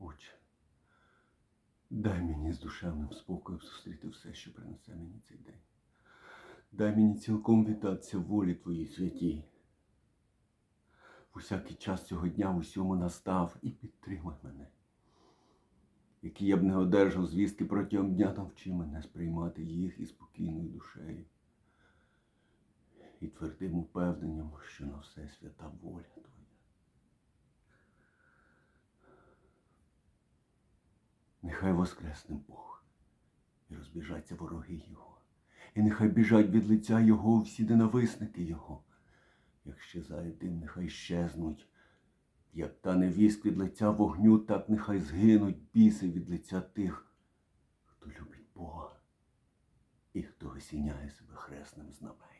Отче, дай мені з душевним спокоєм зустріти все, що принесе мені цей день. Дай мені цілком віддатися волі Твоїй святій. Усякий час цього дня в усьому настав і підтримай мене. Які я б не одержав звістки протягом дня, навчи мене сприймати їх із спокійною душею і твердим упевненням, що на все свята воля Нехай воскресне Бог і розбіжаться вороги Його, і нехай біжать від лиця Його всі ненависники Його. Як щезає дим, нехай щезнуть, як та невість від лиця вогню, так нехай згинуть біси від лиця тих, хто любить Бога і хто осіняє себе хресним знаменем.